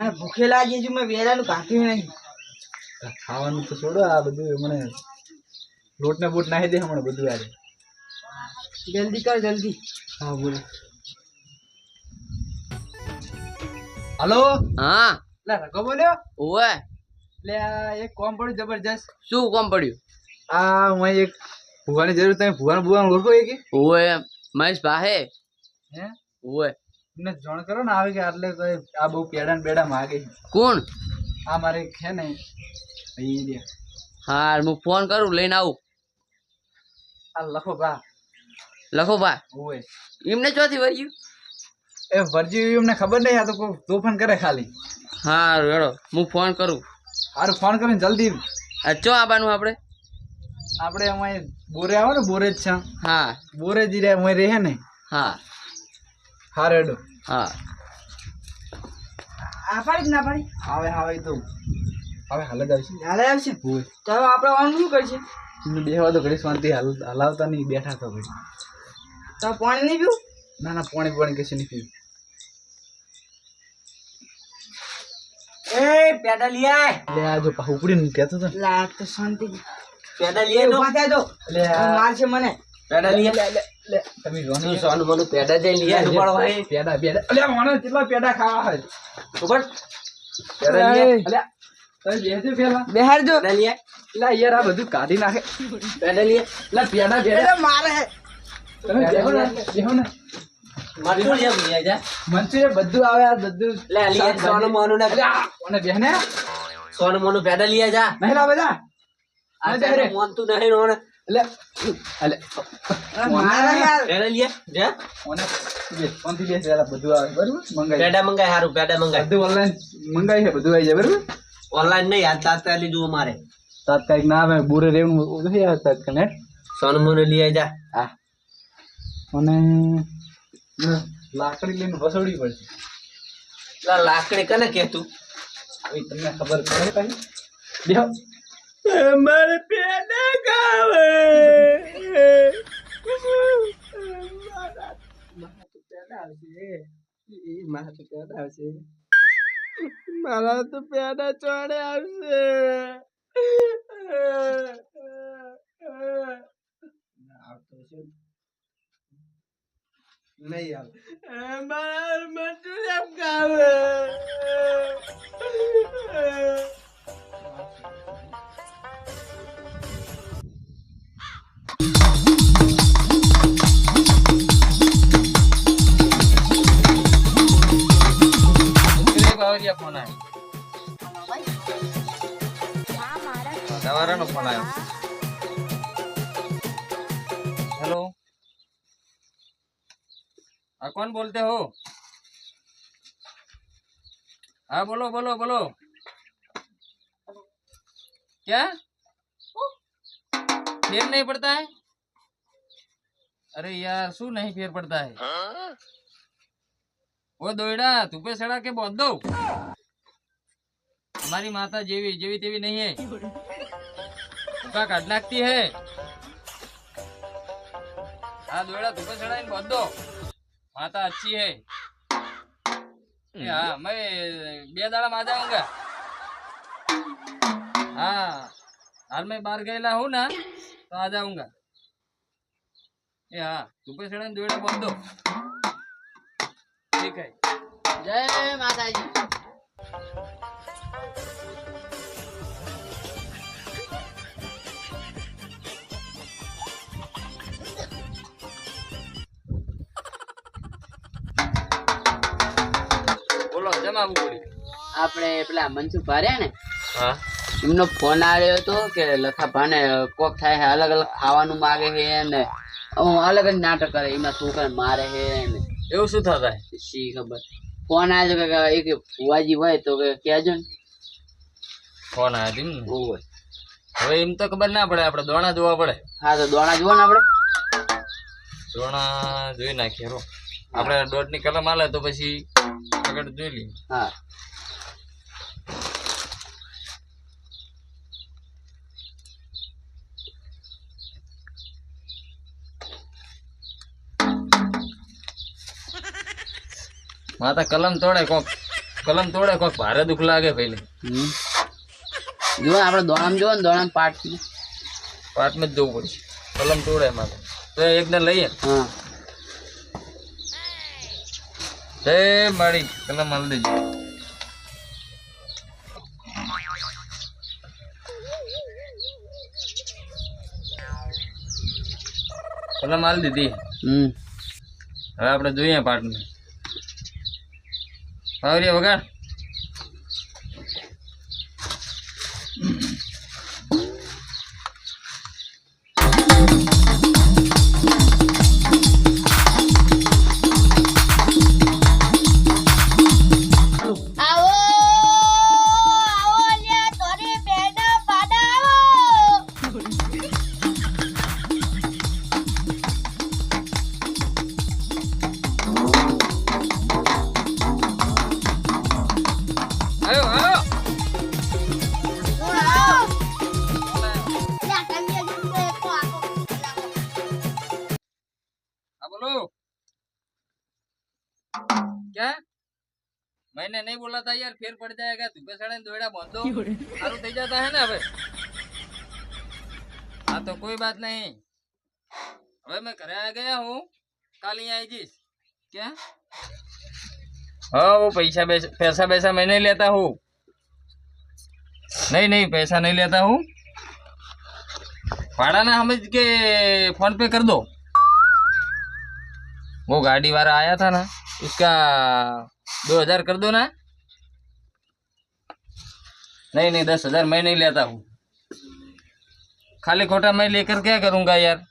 ભૂખે લાગી છે મેં વેરાનું કાપ્યું નહીં. ખાવાનું તો છોડો આ બધું મને લોટ ને બોટ નાખી દે હમણાં બધું યાર જલ્દી કર જલ્દી. હા બોલો. હલો? હા. લે રઘો બોલ્યો? ઓવે. લે આ એક કોમ પડ્યું જબરજસ્ત. શું કોમ પડ્યું? આ હું એક ભૂવાની જરૂર તમે ભૂવાનું ભૂવાનું ઓળખો એ કે? ઓવે મહેશ ભાહે. હે? ઓવે. તમને જાણ કરો ને આવી કે આટલે કોઈ આ બહુ પેડા ને પેડા માગે. કોણ? આ મારે છે ને અહીં હા હું ફોન કરું લઈને આવું. આ લખો બા. લખો બા. ઓય એમને ચોથી વર્યું એ વર્જી એમને ખબર નહીં આ તો કોઈ તોફાન કરે ખાલી. હા રેડો હું ફોન કરું. હારું ફોન કરીને જલ્દી. ચો આવવાનું આપણે આપણે અમે બોરે આવો ને બોરે જ છે. હા. બોરે જ રે અમે રહે ને. હા. હા રેડો હા. આ પાડી ના પાડી. આવે આવે તો. હવે હાલ જ આવશે. હાલ આવશે? તો હવે આપણે ઓન શું કરશે? તમને બેહવા તો ઘડી શાંતિ હાલ હલાવતા નહીં બેઠા તો ભાઈ તો પાણી નહીં પીવું? ના ના પાણી પાણી કશું નહીં પીવું. એ પેડા લઈ આય. લે આ જો કેતો ઉપડીને કહેતો હતો લા તો શાંતિ. પેડા લઈ આય ઊભા થાય તો. મારશે મને. પેડા લઈ લે, લે, તમે રોની સોનું પેડા જઈ લઈ ઉપાડો ભાઈ પેડા પેડા. અલ્યા મને કેટલા પેડા ખાવા હોય. ઉપર પેડા લઈ આય. તમે બેસજો પેલા. બેહારજો પેડા લઈ એટલે યાર આ બધું કાઢી નાખે. પેડા લઈ આય પેડા પેડા. મારે. તમે બેહો ને ને. બધું આવે આ બધું લે સોનું મોનું ના અને બેહને? સોનું મોનું પેડા લઈ જા. નહીં લાવે જા. આ મોન તું નહીં રોણ. એટલે એટલે લે લઈ આય જા. ઓને બે ફોનથી બેસ પેલા બધું આવે બરાબર? મંગાઈ. પેડા મંગાય હારું પેડા મંગાય. બધું ઓનલાઈન મંગાઈ છે બધું આવી જાય બરાબર? ઓનલાઈન નહીં યાર તાત્કાલિક જોવું મારે. તાત્કાલિક ના આવે બોરે રેવું નથી આવે તાત્કાલિક સોનું મોનું લઈ જા. હા. અને લાકડી લઈને વસોડવી પડશે. લા લાકડી કને કે તું હવે તમને ખબર પડે કઈ? બેહો. મારે પેડા ખાવે મારા તો પેડા ચોડે આવશે નહીં આવે મારા મટુ એમ ખાવે ફોન આવ્યો સવારનો ફોન આવ્યો हेलो हाँ कौन बोलते हो हाँ बोलो बोलो बोलो क्या फेर नहीं पड़ता है अरे यार शू नहीं फेर पड़ता है ઓ દોયડા તુપે સડા કે બોધ દઉં? અમારી માતા જેવી જેવી તેવી નહીં હે. તુકા કાઢ નાખતી હે આ દોયડા તુપે સડા ને બોધ દો. માતા અચ્છી હે. હા મે બે દાડા માં જાઉંગા હા હાલ મેં બહાર ગયેલા હું ના તો આ જાઉંગા એ હા તુપે સડા ને દોયડા બોધ દો. જય માતાજી. આપણે પેલા મનસુખ ભાર્યા ને એમનો ફોન આવ્યો હતો કે લખા ભાને થાય અલગ અલગ ખાવાનું માગે છે ને અલગ જ નાટક કરે એમાં શું કરે મારે છે એવું શું થતા? શી ખબર? ફોન આવ્યો કે એક ફુવાજી હોય તો કે કહેજો ને. ફોન આવ્યા ને? ઓવે. હવે એમ તો ખબર ના પડે આપણે દોણા જોવા પડે. હા તો દોણા જોવા ને આપણે. દોણા જોઈ નાખીએ રો આપણે દોઢની કલમ આલે તો પછી આગળ જોઈ લઈએ. હા. માતા કલમ તોડે કોક કલમ તોડે કોક ભારે દુઃખ લાગે ભાઈ હમ. જો આપણે દોડામ જો ને દોડામ પાટ પાટમાં જ જવું પડશે. કલમ તોડે એમાં તો. તો એકને લઈએ. હા. જય મારી કલમ હાલ દેજો. કલમ હાલ દીધી. હમ. હવે આપણે જોઈએ પાટને આવરી વગાડ मैंने नहीं बोला था यार फिर पड़ जाएगा तू सड़े दौड़ा बांध दो सारू થઈ जाता है ना હવે हाँ तो कोई बात नहीं હવે मैं घर आ गया हूँ कल ही आई जिस क्या हाँ वो पैसा पैसा पैसा पैसा मैं नहीं लेता हूँ नहीं नहीं पैसा नहीं लेता हूँ भाड़ा ना समझ के फोन पे कर दो वो गाड़ी वाला आया था ना उसका दो हजार कर दो ना नहीं नहीं दस हजार मैं नहीं लेता हूँ खाली खोटा मैं लेकर क्या करूँगा यार